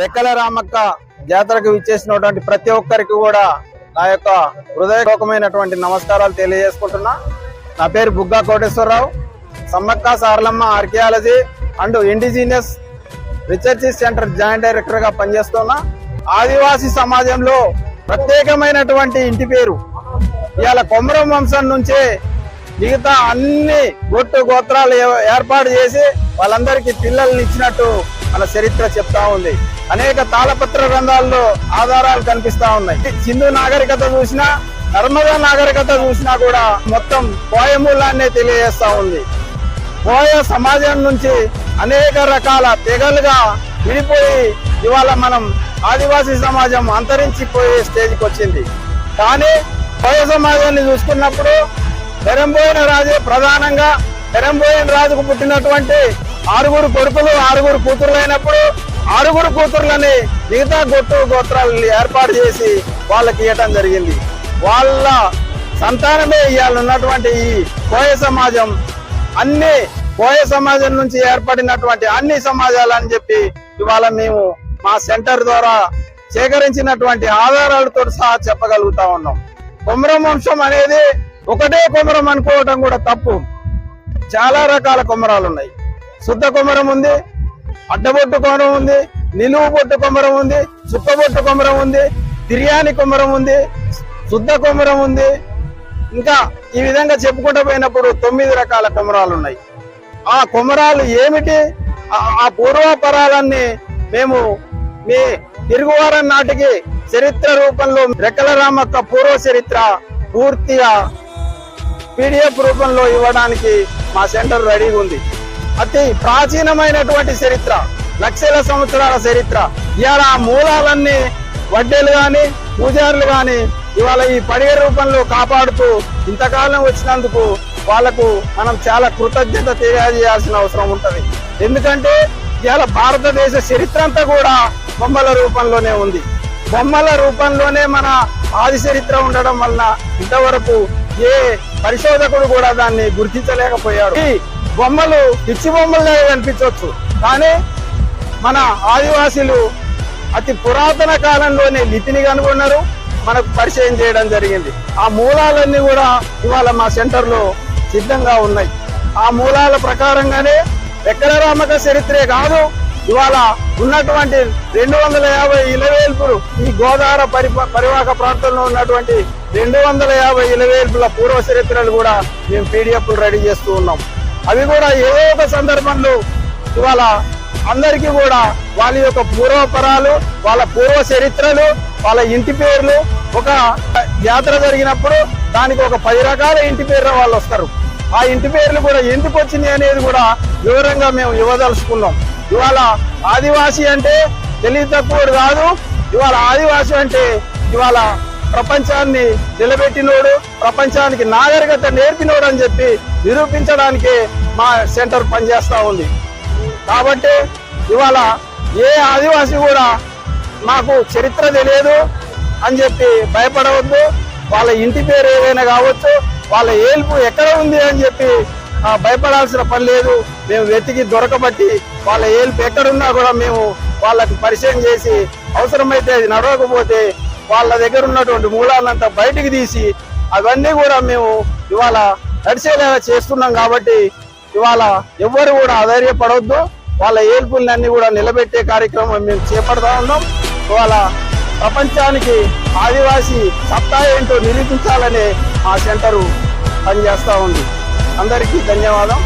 రెక్కల రామక్క జాతరకు విచ్చేసినటువంటి ప్రతి ఒక్కరికి కూడా నా యొక్క హృదయపూర్వకమైనటువంటి నమస్కారాలు తెలియజేసుకుంటున్నా. నా పేరు Bugga Koteswararao. Sammakka Saralamma archaeology and indigenous research centre joint డైరెక్టర్గా పనిచేస్తున్నా. ఆదివాసీ సమాజంలో ప్రత్యేకమైనటువంటి ఇంటి పేరు. ఇవాళ కొమరం వంశం నుంచే మిగతా అన్ని గొట్టు గోత్రాలు ఏర్పాటు చేసి వాళ్ళందరికీ పిల్లల్ని ఇచ్చినట్టు మన చరిత్ర చెప్తా ఉంది. అనేక తాళపత్ర గ్రంథాల్లో ఆధారాలు కనిపిస్తా ఉన్నాయి. సింధు నాగరికత చూసినా నర్మదా నాగరికత చూసినా కూడా మొత్తం కోయమూలాన్నే తెలియజేస్తా ఉంది. కోయ సమాజం నుంచి అనేక రకాల తెగలుగా విడిపోయి ఇవాళ మనం ఆదివాసీ సమాజం అంతరించిపోయే స్టేజ్కి వచ్చింది. కానీ కోయ సమాజాన్ని చూసుకున్నప్పుడు పెరంబోయిన రాజే ప్రధానంగా పెరంబోయిన రాజుకు పుట్టినటువంటి ఆరుగురు కొడుకులు ఆరుగురు కూతురులు అయినప్పుడు ఆరుగురు కూతుర్లని మిగతా గొట్టు గోత్రాలు ఏర్పాటు చేసి వాళ్ళకి ఇవ్వటం జరిగింది. వాళ్ళ సంతానమే ఇవాళ ఉన్నటువంటి ఈ కోయ సమాజం. అన్ని కోయ సమాజం నుంచి ఏర్పడినటువంటి అన్ని సమాజాలు అని చెప్పి ఇవాళ మేము మా సెంటర్ ద్వారా సేకరించినటువంటి ఆధారాలతో సహా చెప్పగలుగుతా ఉన్నాం. కుమరం వంశం అనేది ఒకటే కుమరం అనుకోవటం కూడా తప్పు. చాలా రకాల కుమరాలు ఉన్నాయి. శుద్ధ కొమరం ఉంది అడ్డబొట్టు కొమరం ఉంది నిలువు బొట్టు కొమరం ఉంది చుక్కబొట్టు కొమరం ఉంది తిరియాని కొమరం ఉంది శుద్ధ కొమరం ఉంది. ఇంకా ఈ విధంగా చెప్పుకుంటూ పోయినప్పుడు తొమ్మిది రకాల కొమరాలు ఉన్నాయి. ఆ కొమరాలు ఏమిటి? ఆ- ఆ పూర్వపరాలన్నీ మేము మీ తిరుగువారం నాటికి చరిత్ర రూపంలో రెక్కల రామక్క పూర్వ చరిత్ర పూర్తిగా పీడిఎఫ్ రూపంలో ఇవ్వడానికి మా సెంటర్ రెడీగా ఉంది. అతి ప్రాచీనమైనటువంటి చరిత్ర లక్షల సంవత్సరాల చరిత్ర. ఇవాళ ఆ మూలాలన్నీ వడ్డేలు కానీ పూజారులు కానీ ఇవాళ ఈ పడిగ రూపంలో కాపాడుతూ ఇంతకాలం వచ్చినందుకు వాళ్ళకు మనం చాలా కృతజ్ఞత తెలియజేయాల్సిన అవసరం ఉంటుంది. ఎందుకంటే ఇవాళ భారతదేశ చరిత్ర అంతా కూడా బొమ్మల రూపంలోనే ఉంది. బొమ్మల రూపంలోనే మన ఆది చరిత్ర ఉండడం వలన ఇంతవరకు ఏ పరిశోధకుడు కూడా దాన్ని గుర్తించలేకపోయాడు. బొమ్మలు పిచ్చి బొమ్మలనే కనిపించవచ్చు. కానీ మన ఆదివాసీలు అతి పురాతన కాలంలోనే లిపిని కనుగొన్నారు. మనకు పరిచయం చేయడం జరిగింది. ఆ మూలాలన్నీ కూడా ఇవాళ మా సెంటర్లో సిద్ధంగా ఉన్నాయి. ఆ మూలాల ప్రకారంగానే ఎక్కడ రామక చరిత్రే కాదు ఇవాళ ఉన్నటువంటి రెండు వందల యాభై ఇలవేల్పులు ఈ గోదావరి పరి పరివాహక ప్రాంతంలో ఉన్నటువంటి రెండు వందల యాభై ఇలవేల్పుల పూర్వ చరిత్రలు కూడా మేము పీడిఎఫ్లు రెడీ చేస్తూ ఉన్నాం. అవి కూడా ఏదో ఒక సందర్భంలో ఇవాళ అందరికీ కూడా వాళ్ళ యొక్క పూర్వపరాలు వాళ్ళ పూర్వ చరిత్రలు వాళ్ళ ఇంటి పేర్లు ఒక యాత్ర జరిగినప్పుడు దానికి ఒక పది రకాల ఇంటి పేర్ల వాళ్ళు వస్తారు. ఆ ఇంటి పేర్లు కూడా ఎందుకు వచ్చినాయి అనేది కూడా వివరంగా మేము ఇవ్వదలుచుకున్నాం. ఇవాళ ఆదివాసి అంటే తెలివి తక్కువ కాదు. ఇవాళ ఆదివాసి అంటే ఇవాళ ప్రపంచాన్ని నిలబెట్టినోడు ప్రపంచానికి నాగరికత నేర్పినోడు అని చెప్పి నిరూపించడానికి మా సెంటర్ పనిచేస్తూ ఉంది. కాబట్టి ఇవాళ ఏ ఆదివాసి కూడా మాకు చరిత్ర తెలియదు అని చెప్పి భయపడవద్దు. వాళ్ళ ఇంటి పేరు ఏదైనా కావచ్చు వాళ్ళ ఏల్పు ఎక్కడ ఉంది అని చెప్పి భయపడాల్సిన పని లేదు. మేము వెతికి దొరకబట్టి వాళ్ళ ఏల్పు ఎక్కడున్నా కూడా మేము వాళ్ళకి పరిచయం చేసి అవసరమైతే అది నడవకపోతే వాళ్ళ దగ్గర ఉన్నటువంటి మూలాలంతా బయటికి తీసి అవన్నీ కూడా మేము ఇవాళ నడిచేలాగా చేస్తున్నాం కాబట్టి ఇవాళ ఎవ్వరు కూడా అధైర్యపడవద్దు వాళ్ళ ఏల్పులన్నీ కూడా నిలబెట్టే కార్యక్రమం మేము చేపడతా ఉన్నాం. ఇవాళ ప్రపంచానికి ఆదివాసీ సత్తా ఏంటో నిరూపించాలనే ఆ సెంటరు పనిచేస్తూ ఉంది. అందరికీ ధన్యవాదం.